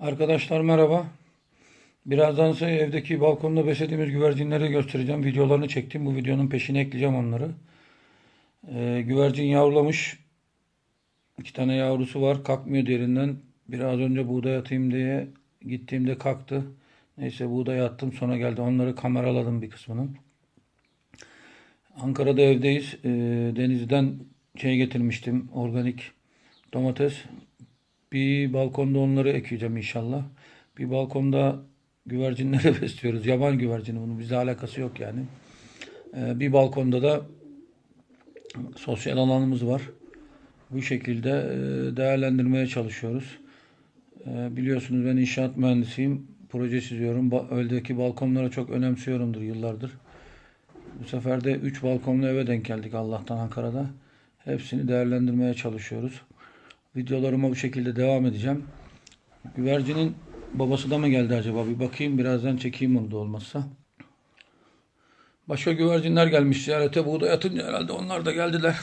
Arkadaşlar merhaba. Birazdan size evdeki balkonda beslediğimiz güvercinleri göstereceğim. Videolarını çektim. Bu videonun peşine ekleyeceğim onları. Ee, güvercin yavrulamış. İki tane yavrusu var. Kalkmıyor derinden. Biraz önce buğday atayım diye gittiğimde kalktı. Neyse buğday attım sonra geldi. Onları kameraladım bir kısmını. Ankara'da evdeyiz. Ee, denizden şey getirmiştim. Organik domates. Bir balkonda onları ekeceğim inşallah. Bir balkonda güvercinleri besliyoruz. Yaban güvercini bunun bizle alakası yok yani. Ee, bir balkonda da sosyal alanımız var. Bu şekilde e, değerlendirmeye çalışıyoruz. Ee, biliyorsunuz ben inşaat mühendisiyim. Proje çiziyorum. Ba- Öldeki balkonları çok önemsiyorumdur yıllardır. Bu sefer de 3 balkonlu eve denk geldik Allah'tan Ankara'da. Hepsini değerlendirmeye çalışıyoruz. Videolarıma bu şekilde devam edeceğim. Güvercinin babası da mı geldi acaba? Bir bakayım birazdan çekeyim onu da olmazsa. Başka güvercinler gelmiş ziyarete. Buğday atınca herhalde onlar da geldiler.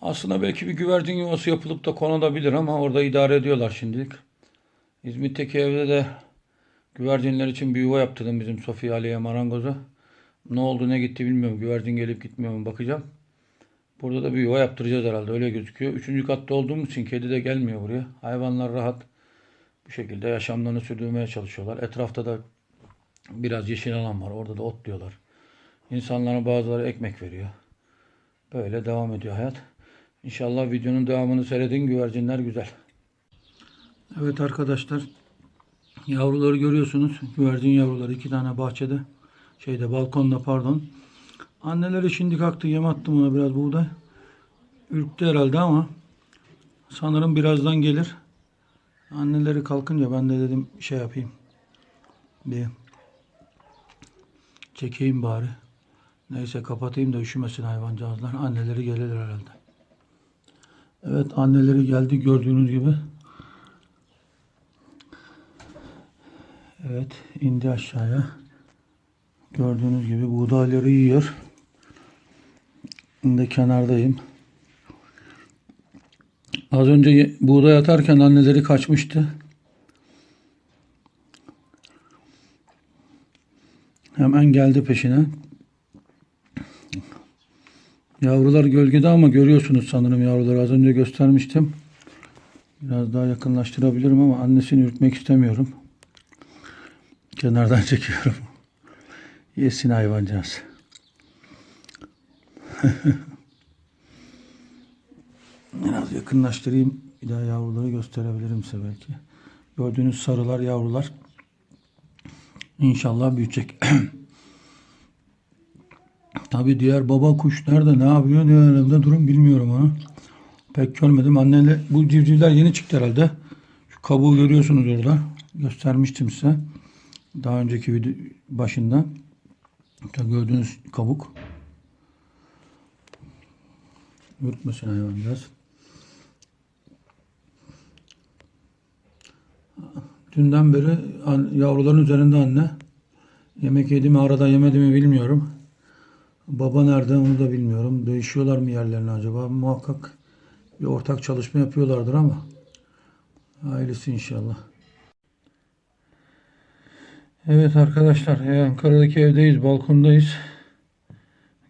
Aslında belki bir güvercin yuvası yapılıp da konulabilir ama orada idare ediyorlar şimdilik. İzmit'teki evde de güvercinler için bir yuva yaptırdım bizim Sofya Aliye marangoza. Ne oldu ne gitti bilmiyorum. Güvercin gelip gitmiyor mu bakacağım. Burada da bir yuva yaptıracağız herhalde öyle gözüküyor. Üçüncü katta olduğumuz için kedi de gelmiyor buraya. Hayvanlar rahat bu şekilde yaşamlarını sürdürmeye çalışıyorlar. Etrafta da biraz yeşil alan var. Orada da otluyorlar. İnsanlara bazıları ekmek veriyor. Böyle devam ediyor hayat. İnşallah videonun devamını seyredin. Güvercinler güzel. Evet arkadaşlar. Yavruları görüyorsunuz. Güvercin yavruları iki tane bahçede. Şeyde balkonda pardon. Anneleri şimdi kalktı. Yem attım ona biraz buğday. Ürktü herhalde ama sanırım birazdan gelir. Anneleri kalkınca ben de dedim şey yapayım. Bir çekeyim bari. Neyse kapatayım da üşümesin hayvancağızlar. Anneleri gelir herhalde. Evet anneleri geldi gördüğünüz gibi. Evet indi aşağıya. Gördüğünüz gibi buğdayları yiyor. Şimdi kenardayım. Az önce buğday atarken anneleri kaçmıştı. Hemen geldi peşine. Yavrular gölgede ama görüyorsunuz sanırım yavruları. Az önce göstermiştim. Biraz daha yakınlaştırabilirim ama annesini ürkmek istemiyorum. Kenardan çekiyorum. Yesin hayvancağız. Biraz yakınlaştırayım. Bir daha yavruları gösterebilirim size belki. Gördüğünüz sarılar yavrular. İnşallah büyüyecek. Tabi diğer baba kuş nerede ne yapıyor ne alemde durum bilmiyorum onu. Pek görmedim. Anneyle bu civcivler yeni çıktı herhalde. Şu kabuğu görüyorsunuz orada. Göstermiştim size. Daha önceki video başında. Gördüğünüz kabuk. Ürkmesin hayvancağız. Dünden beri yavruların üzerinde anne. Yemek yedi mi arada yemedi mi bilmiyorum. Baba nerede onu da bilmiyorum. Değişiyorlar mı yerlerini acaba? Muhakkak bir ortak çalışma yapıyorlardır ama. Ailesi inşallah. Evet arkadaşlar Ankara'daki evdeyiz. Balkondayız.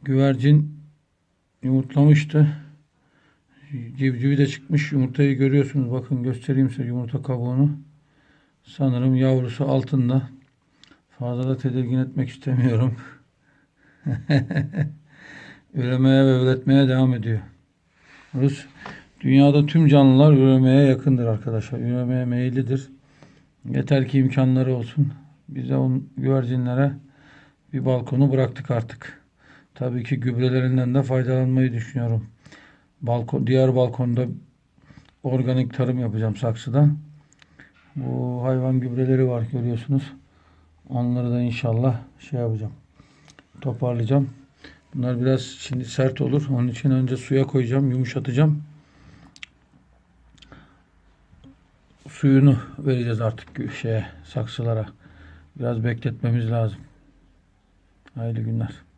Güvercin yumurtlamıştı. Civcivi de çıkmış. Yumurtayı görüyorsunuz. Bakın göstereyim size yumurta kabuğunu. Sanırım yavrusu altında. Fazla da tedirgin etmek istemiyorum. Üremeye ve üretmeye devam ediyor. Rus, dünyada tüm canlılar üremeye yakındır arkadaşlar. Üremeye meyillidir. Yeter ki imkanları olsun. Biz de on güvercinlere bir balkonu bıraktık artık. Tabii ki gübrelerinden de faydalanmayı düşünüyorum. Balkon, diğer balkonda organik tarım yapacağım saksıda. Bu hayvan gübreleri var görüyorsunuz. Onları da inşallah şey yapacağım. Toparlayacağım. Bunlar biraz şimdi sert olur. Onun için önce suya koyacağım, yumuşatacağım. Suyunu vereceğiz artık şeye, saksılara. Biraz bekletmemiz lazım. Hayırlı günler.